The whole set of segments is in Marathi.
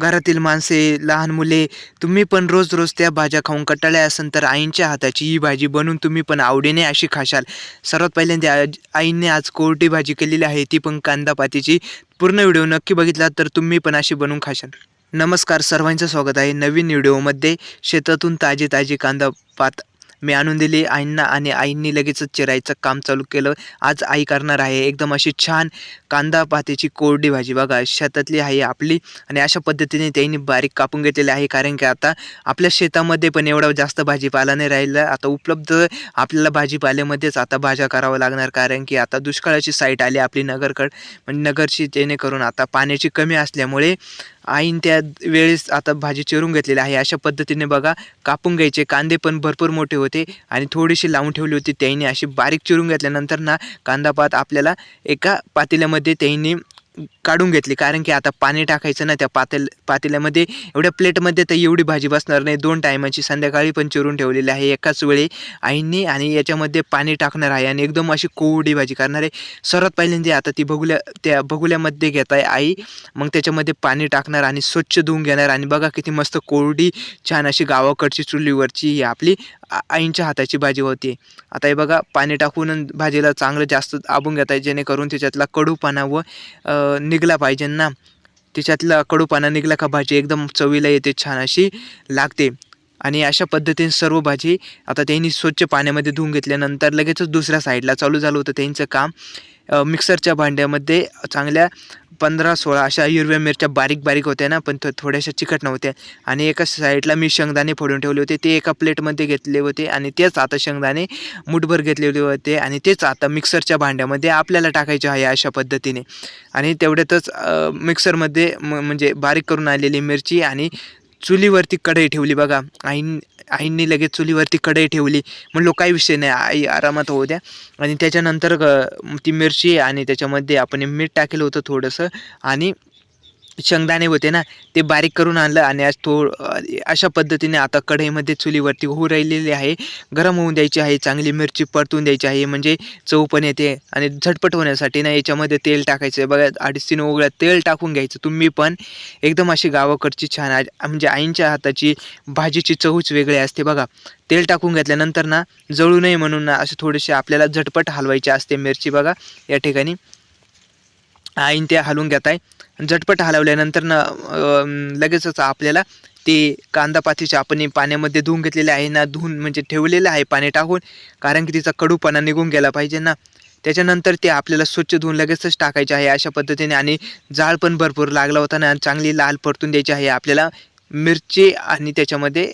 घरातील माणसे लहान मुले तुम्ही पण रोज रोज त्या भाज्या खाऊन कंटाळल्या असेल तर आईंच्या हाताची ही भाजी बनवून तुम्ही पण आवडीने अशी खाशाल. सर्वात पहिल्यांदा आईने आज कोरडी भाजी केलेली आहे ती पण कांदा पातीची. पूर्ण व्हिडिओ नक्की बघितला तर तुम्ही पण अशी बनवून खाशाल. नमस्कार सर्वांचं स्वागत आहे नवीन व्हिडिओमध्ये. शेतातून ताजे ताजे कांदा पात मी आणून दिली. आईंना आणि आईंनी लगेचच चिरायचं काम चालू केलं. आज आई करणार आहे. एकदम अशी छान कांदा पातीची कोरडी भाजी. बघा शेतातली आहे आपली आणि अशा पद्धतीने त्यांनी बारीक कापून घेतलेली आहे. कारण की आता आपल्या शेतामध्ये पण एवढा जास्त भाजीपाला नाही राहिला. आता उपलब्ध आपल्याला भाजीपाल्यामध्येच आता भाज्या करावं लागणार. कारण की आता दुष्काळाची साईट आली आपली नगरकड. म्हणजे नगरची जेणेकरून आता पाण्याची कमी असल्यामुळे आईन त्या वेळेस आता भाजी चिरून घेतलेली आहे. अशा पद्धतीने बघा कापून घ्यायचे. कांदे पण भरपूर मोठे होते आणि थोडीशी लावून ठेवली होती त्यांनी अशी बारीक चिरून घेतल्यानंतर ना कांदा पात आपल्याला एका पातेल्यामध्ये त्यांनी काढून घेतली. कारण की आता पाणी टाकायचं ना त्या पातेल पातेल्यामध्ये एवढ्या प्लेटमध्ये तर एवढी भाजी बसणार नाही. दोन टायमाची संध्याकाळी पण चिरून ठेवलेली आहे. एकाच वेळी आईने आणि याच्यामध्ये पाणी टाकणार आहे. आणि एकदम अशी कोरडी भाजी करणार आहे. सर्वात पहिल्यांदा आता ती बगुल्या त्या बगुल्यामध्ये घेत आहे आई. मग त्याच्यामध्ये पाणी टाकणार आणि स्वच्छ धुवून घेणार. आणि बघा किती मस्त कोरडी छान अशी गावाकडची चुलीवरची ही आपली आईंच्या हाताची भाजी होती. आता हे बघा पाणी टाकून भाजीला चांगलं जास्त आबून घेत आहे. जेणेकरून त्याच्यातला कडूपणा व निघला पाहिजे ना. त्याच्यातला कडूपाना निघला का भाजी एकदम चवीला येते छान अशी लागते. आणि अशा पद्धतीने सर्व भाजी आता त्यांनी स्वच्छ पाण्यामध्ये धुवून घेतल्यानंतर लगेचच दुसऱ्या साईडला चालू झालं होतं त्यांचं काम. मिक्सरच्या भांड्यामध्ये चांगल्या पंधरा सोळा अशा हिरव्या मिरच्या बारीक बारीक होत्या ना पण थो- थोड्याशा चिकट नव्हत्या. आणि एका साईडला मी शेंगदाणे फोडून ठेवले होते. ते एका प्लेटमध्ये घेतले होते आणि तेच आता शेंगदाणे मुठभर घेतलेले होते आणि तेच आता मिक्सरच्या भांड्यामध्ये आपल्याला टाकायचे आहे अशा पद्धतीने. आणि तेवढ्यातच मिक्सरमध्ये म म्हणजे बारीक करून आलेली मिरची आणि चुलीवरती कढई ठेवली बघा. आईन आईंनी लगेच चुलीवरती कढई ठेवली. म्हणलो काही विषय नाही आई आरामात होऊ द्या. आणि त्याच्यानंतर ती मिरची आणि त्याच्यामध्ये आपण मीठ टाकेलं होतं थोडंसं. आणि शेंगदाणे होते ना ते बारीक करून आणलं आणि आज थो अशा पद्धतीने आता कढईमध्ये चुलीवरती होऊ राहिलेली आहे. गरम होऊन द्यायची आहे चांगली मिरची परतून द्यायची आहे म्हणजे चव पण येते आणि झटपट होण्यासाठी ना याच्यामध्ये तेल टाकायचं. बघा अडीच तीन तेल टाकून घ्यायचं तुम्ही पण. एकदम अशी गावाकडची छान म्हणजे आईंच्या हाताची भाजीची चवच वेगळी असते बघा. तेल टाकून घेतल्यानंतर ना जळू नये म्हणून ना असे थोडेसे आपल्याला झटपट हलवायचे असते मिरची बघा या ठिकाणी. आईन ते हलवून घेत आहे झटपट हलवल्यानंतर ना लगेचच आपल्याला ते कांदा पातीचे आपण पाण्यामध्ये धुवून घेतलेले आहे ना धुवून म्हणजे ठेवलेलं आहे पाणी टाकून कारण की तिचा कडूपणा निघून गेला पाहिजे ना. त्याच्यानंतर ते आपल्याला स्वच्छ धुवून लगेचच टाकायचे आहे अशा पद्धतीने आणि जाळ पण भरपूर लागला होता ना चांगली लाल परतून द्यायची आहे आपल्याला मिरची आणि त्याच्यामध्ये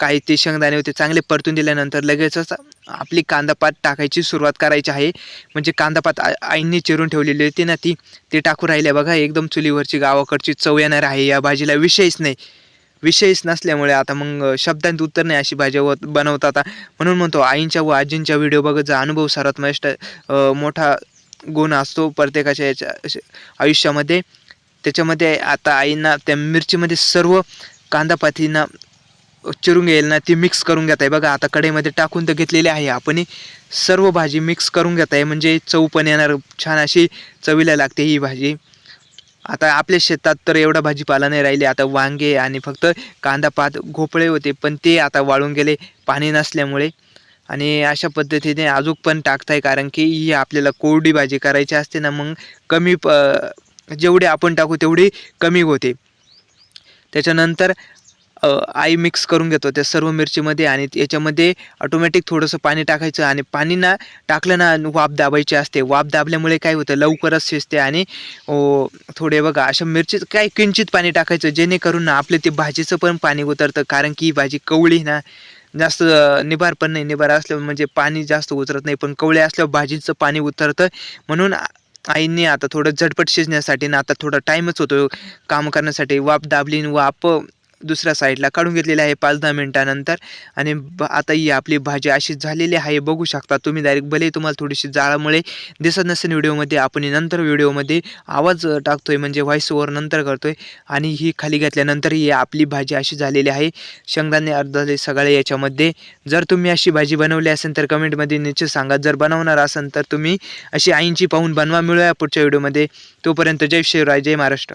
काही ते शेंगदाणे होते चांगले परतून दिल्यानंतर लगेचच आपली कांदापात टाकायची सुरुवात करायची आहे. म्हणजे कांदापात आईंनी चिरून ठेवलेली होती ना ती. ते टाकू राहिले बघा एकदम चुलीवरची गावाकडची चव येणार आहे. या भाजीला विषयच नाही. विषयच नसल्यामुळे आता मग शब्दांत उत्तर नाही अशी भाजी व बनवतात आता. म्हणून म्हणतो आईंच्या व आजींच्या व्हिडिओ बघत जा. अनुभव सर्वात मस्त मोठा गुण असतो प्रत्येकाच्या याच्या आयुष्यामध्ये. त्याच्यामध्ये आता आईंना त्या मिरचीमध्ये सर्व कांदापातींना चिरून येईल ना ती मिक्स करून घेत आहे. बघा आता कढईमध्ये टाकून तर घेतलेली आहे आपण. सर्व भाजी मिक्स करून घेत आहे. म्हणजे चव पण येणार छान अशी चवीला लागते ही भाजी. आता आपल्या शेतात तर एवढा भाजीपाला नाही राहिले. आता वांगे आणि फक्त कांदा पात घोपळे होते. पण ते आता वाळून गेले पाणी नसल्यामुळे. आणि अशा पद्धतीने अजून पण टाकताय कारण की ही आपल्याला कोरडी भाजी करायची असते ना मग कमी प जेवढे आपण टाकू तेवढी कमी होते. त्याच्यानंतर आई मिक्स करून घेतो त्या सर्व मिरचीमध्ये आणि याच्यामध्ये ऑटोमॅटिक थोडंसं पाणी टाकायचं आणि पाणी ना टाकलं ना वाफ दाबायची असते. वाफ दाबल्यामुळे काय होतं? लवकरच शिजते आणि थोडे बघा अशा मिरचीत काय किंचित पाणी टाकायचं जेणेकरून ना आपलं ते भाजीचं पण पाणी उतरतं. कारण की ही भाजी कवळी ना जास्त निभार पण नाही. निबार असल्यावर म्हणजे पाणी जास्त उतरत नाही. पण कवळे असल्यावर भाजीचं पाणी उतरतं. म्हणून आईने आईंनी आता थोडं झटपट शिजण्यासाठी ना आता थोडा टाईमच होतो. काम करण्यासाठी वाफ दाबली आणि दुसऱ्या साईडला काढून घेतलेली आहे पाच दहा मिनटानंतर. आणि ब आता ही आपली भाजी अशी झालेली आहे बघू शकता तुम्ही डायरेक्ट भले तुम्हाला थोडीशी जाळामुळे दिसत नसेल व्हिडिओमध्ये आपण नंतर व्हिडिओमध्ये आवाज टाकतोय म्हणजे व्हॉइस ओव्हर नंतर करतोय. आणि ही खाली घेतल्यानंतर ही आपली भाजी अशी झालेली आहे. शेंगदाणे अर्धले सगळे याच्यामध्ये. जर तुम्ही अशी भाजी बनवली असेल तर कमेंटमध्ये निश्चित सांगा. जर बनवणार असेल तर तुम्ही अशी आईंची पाहून बनवा. मिळूया पुढच्या व्हिडिओमध्ये. तोपर्यंत जय शिवराय जय महाराष्ट्र.